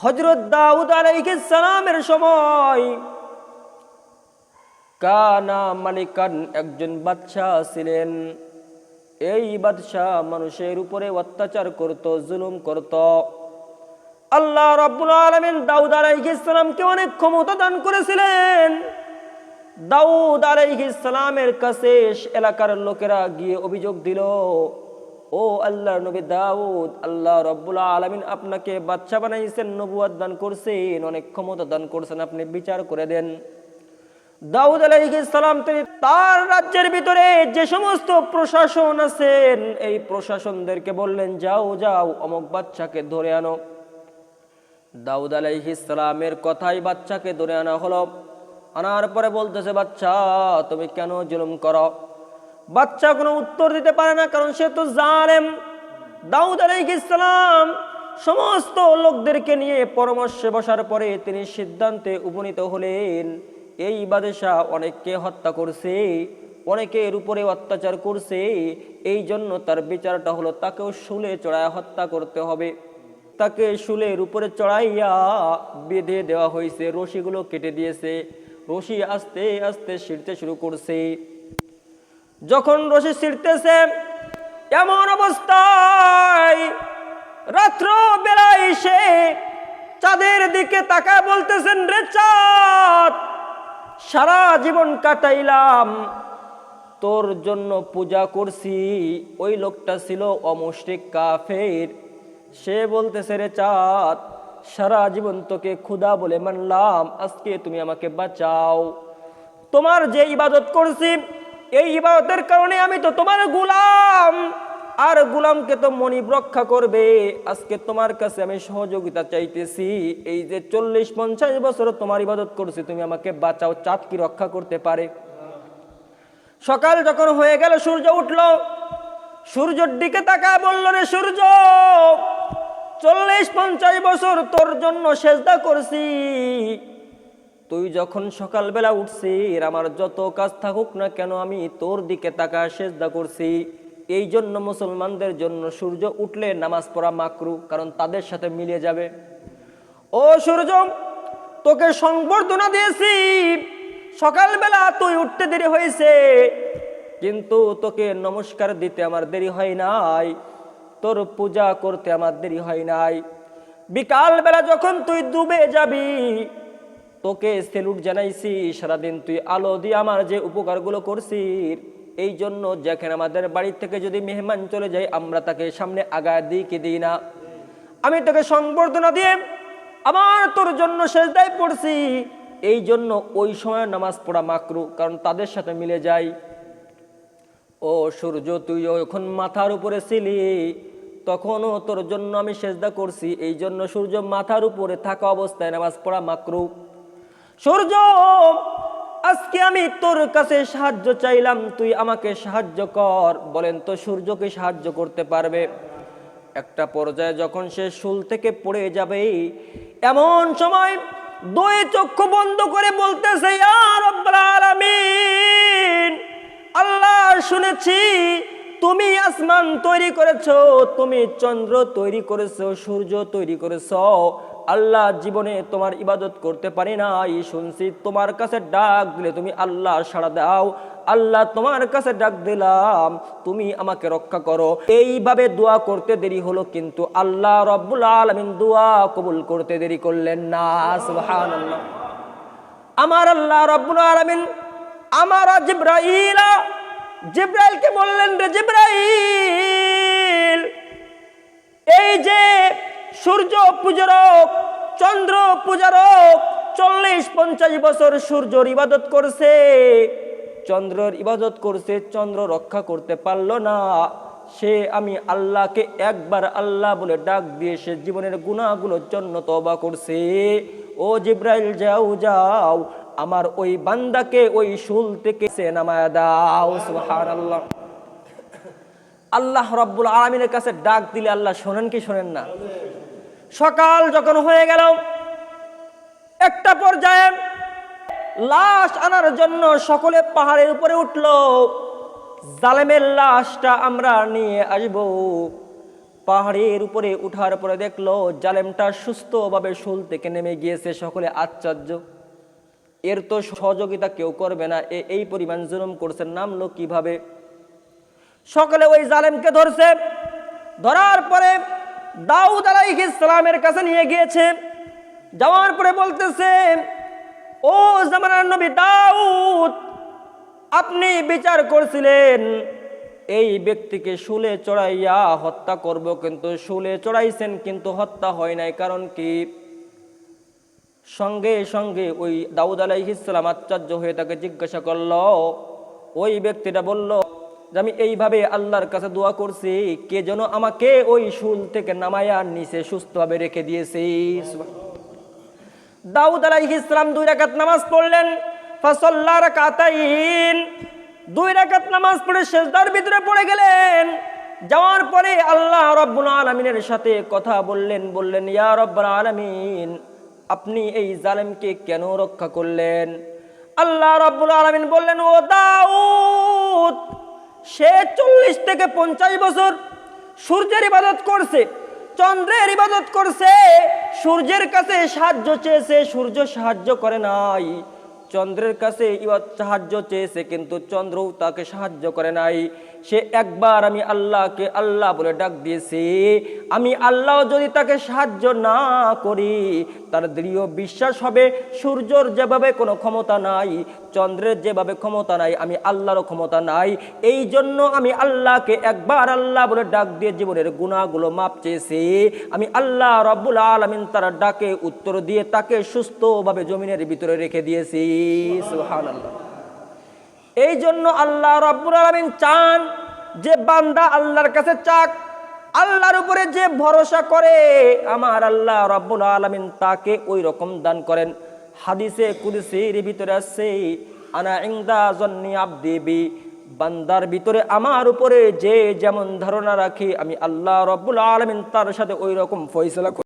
হজরত দাউদ আলাইহিস সালামের সময় কানা মালিকান একজন বাদশাহ ছিলেন। এই বাদশাহ মানুষের উপরে অত্যাচার করত, জুলুম করত। আল্লাহ রাব্বুল আলামিন দাউদ আলাইহিস সালামকে অনেক ক্ষমতা দান করেছিলেন। দাউদ আলাইহিস সালামের কাছে এলাকার লোকেরা গিয়ে অভিযোগ দিল ও আল্লাহর নবী দাউদ, আল্লাহ রব্বুল আলামিন আপনাকে বাচ্চা বানাইছেন নবুয়াদ দান করছেন, অনেক ক্ষমতা দান করছেন, আপনি বিচার করে দেন। দাউদ আলাইহিস সালাম, তিনি তার রাজ্যের ভিতরে যে সমস্ত প্রশাসন আছেন, এই প্রশাসনদেরকে বললেন, যাও যাও, অমুক বাচ্চাকে ধরে আনো। দাউদ আলাইহিস সালামের কথাই বাচ্চাকে ধরে আনা হলো। আনার পরে বলতেছে বাচ্চা তুমি কেন জুলুম করো? বাচ্চা কোনো উত্তর দিতে পারে না, কারণ সে তো জালেম। দাউদ আলাইহিস সালাম সমস্ত লোকদেরকে নিয়ে পরামর্শে বসার পরে তিনি সিদ্ধান্তে উপনীত হলেন। এই বাদেশা অনেককে হত্যা করছে, অনেকের উপরে অত্যাচার করছে, এই জন্য তার বিচারটা হলো তাকেও শুলে চড়ায় হত্যা করতে হবে। তাকে শুলের উপরে চড়াইয়া বেঁধে দেওয়া হয়েছে, রশিগুলো কেটে দিয়েছে। রশি আস্তে আস্তে ছিঁড়তে শুরু করছে। যখন রশি ছিঁড়তেছে, এমন অবস্থায় রাত্র বেলায় এসে চাঁদের দিকে তাকায় বলতেছেন, রে চাঁদ, সারা জীবন কাটাইলাম, তোর জন্য পূজা করছি। ওই লোকটা ছিল অমুষ্টিক কাফের। সে বলতেছে, রে চাঁদ, সারা জীবন তোকে ক্ষুধা বলে মানলাম, আজকে তুমি আমাকে বাঁচাও। তোমার যে ইবাদত করছি এই ইবাদতের কারণে আমি তো তোমার গুলাম। আর গুলামকে তো মনিব রক্ষা করবে। আজকে তোমার কাছে আমি সহযোগিতা চাইতেছি। এই যে চল্লিশ পঞ্চাশ বছর তোমার ইবাদত করছি, তুমি আমাকে বাঁচাও চাঁদ কি রক্ষা করতে পারে। সকাল যখন হয়ে গেল, সূর্য উঠল। সূর্যের দিকে তাকা বলল, রে সূর্য, চল্লিশ পঞ্চাশ বছর তোর জন্য সেজদা করছি। তুই যখন সকালবেলা উঠছিস, আমার যত কাজ থাকুক না কেন আমি তোর দিকে তাকা সেজদা করছি। এই জন্য মুসলমানদের জন্য সূর্য উঠলে নামাজ পড়া মাকরু, কারণ তাদের সাথে মিলে যাবে। ও সূর্য, তোকে সংবর্ধনা দিয়েছি। সকালবেলা তুই উঠতে দেরি হয়েছে, কিন্তু তোকে নমস্কার দিতে আমার দেরি হয় নাই। তোর পূজা করতে আমার দেরি হয় নাই। বিকালবেলা যখন তুই ডুবে যাবি তোকে সেলুট জানাইছি, সারাদিন তুই আলো দিয়ে আমার যে উপকারগুলো করছিস এই জন্য যেখানে আমাদের বাড়ি থেকে যদি মেহমান চলে যায়, আমরা তাকে সামনে আগা দিই কি দিই না। আমি তোকে সংবর্ধনা দিয়ে আমার তোর জন্য সেজদায় পড়ছি। এই জন্য ওই সময় নামাজ পড়া মাকরু, কারণ তাদের সাথে মিলে যাই। ও সূর্য, তুই যখন মাথার উপরে ছিলি, তখনও তোর জন্য আমি সেজদা করছি। এই জন্য সূর্য মাথার উপরে থাকা অবস্থায় নামাজ পড়া মাকরু। সূর্য, আজকে আমি তোর কাছে সাহায্য চাইলাম, তুই আমাকে সাহায্য কর। বলেন তো সূর্যকে সাহায্য করতে পারবে? একটা পর্যায়ে যখন সে শুল থেকে পড়ে যাবে, এমন সময় দুই চক্ষু বন্ধ করে বলতেছে, "ইয়া রাব্বাল আলামিন, আল্লাহ শুনেছি, তুমি আসমান তৈরি করেছ, তুমি চন্দ্র তৈরি করেছ, সূর্য তৈরি করেছ আল্লাহ জীবনে তোমার ইবাদত করতে পারি না এই শুনছি তোমার কাছে ডাক দিলে তুমি আল্লাহ সাড়া দাও। আল্লাহ তোমার কাছে ডাক দিলাম, তুমি আমাকে রক্ষা করো। এইভাবে দোয়া করতে দেরি হলো কিন্তু আল্লাহ রব্বুল আলমিন দোয়া কবুল করতে দেরি করলেন না। আমার আল্লাহ রব্বুল আলমিন, আমার জিব্রাইলা, জিব্রাইলকে বললেন রে জিব্রাইল, এই যে সূর্য পূজারক চন্দ্র পূজারক চল্লিশ পঞ্চাশ বছর সূর্যর ইবাদত করছে। চন্দ্রর ইবাদত করছে, চন্দ্র রক্ষা করতে পারল না। সে আমি আল্লাহকে একবার আল্লাহ বলে ডাক দিয়ে সে জীবনের গুণাগুলোর জন্য তবা করছে। ও জিব্রাইল, যাও যাও, আমার ওই বান্দাকে ওই শুল থেকে সে নামায় দাও। সুবহানাল্লাহ। আল্লাহ রব্বুল আলমিনের কাছে ডাক দিলে আল্লাহ শোনেন কি শোনেন না? সকাল যখন হয়ে গেল, একটা পর্যায়ে লাশ আনার জন্য সকলে পাহাড়ের উপরে উঠল। জালেমের লাশটা আমরা নিয়ে আসব। পাহাড়ের উপরে উঠার পরে দেখল, জালেমটা সুস্থভাবে শুল থেকে নেমে গিয়েছে, সকলে আশ্চর্য। এর তো সহযোগিতা কেউ করবে না, এ এই পরিমাণ জুলুম করছে, নামলো কীভাবে? সকলে ওই জালেমকে ধরছে। ধরার পরে দাউদ আলাইহিস সালামের কাছে নিয়ে গিয়েছে। যাওয়ার পরে বলতেছে, ও জামানার নবী দাউদ, আপনি বিচার করছিলেন। এই ব্যক্তিকে শুলে চড়াইয়া হত্যা করব কিন্তু, শুলে চড়াইছেন কিন্তু হত্যা হয় নাই। কারণ কি? সঙ্গে সঙ্গে ওই দাউদ আলাইহিসালাম আশ্চর্য হয়ে তাকে জিজ্ঞাসা করল, ওই ব্যক্তিটা বলল যে আমি এইভাবে আল্লাহর কাছে দোয়া করছি, কে যেন আমাকে ওই শুল থেকে নামায়া নিচে সুস্থভাবে রেখে দিয়েছে। দাউদ আলাইহিস সালাম দুই রাকাত নামাজ পড়লেন, ফাসাল্লা রাকাতাইন। দুই রাকাত নামাজ পড়ে সেজদার ভিতরে পড়ে গেলেন। যাওয়ার পরে আল্লাহ রব্বুল আলামিনের সাথে কথা বললেন বললেন, ইয়া রব্বুল আলামিন, আপনি এই জালেমকে কেন রক্ষা করলেন? আল্লাহ রব্বুল আলামিন বললেন, ও দাউদ সে চল্লিশ থেকে পঞ্চাশ বছর সূর্যের ইবাদত করছে, চন্দ্রের ইবাদত করছে, সূর্যের কাছে সাহায্য চেয়েছে, সূর্য সাহায্য করে নাই। চন্দ্রের কাছে ইবাদ সাহায্য চেয়েছে, কিন্তু চন্দ্রও তাকে সাহায্য করে নাই। সে একবার আমি আল্লাহকে আল্লাহ বলে ডাক দিয়েছি, আমি আল্লাহ যদি তাকে সাহায্য না করি, তার দৃঢ় বিশ্বাস হবে, সূর্যর যেভাবে কোনো ক্ষমতা নাই, চন্দ্রের যেভাবে ক্ষমতা নাই, আমি আল্লাহরও ক্ষমতা নাই। এই জন্য আমি আল্লাহকে একবার আল্লাহ বলে ডাক দিয়ে জীবনের গুণাগুলো মাপ চেয়েছি। আমি আল্লাহ রব্বুল আলমিন তার ডাকে উত্তর দিয়ে তাকে সুস্থভাবে জমিনের ভিতরে রেখে দিয়েছি। এই জন্য আল্লাহ রব্বুল আলমিন চান যে বান্দা আল্লাহর কাছে চাক, আল্লাহর উপরে যে ভরসা করে, আমার আল্লাহ রব্বুল আলমিন তাকে ওই রকম দান করেন হাদিসে, কুদিসির ভিতরে আছে, আনা ইংদা জন্নি আবদিবি বান্দার ভিতরে আমার উপরে যে যেমন ধারণা রাখি, আমি আল্লাহ রব্বুল আলমিন তার সাথে ওই রকম ফয়সলা।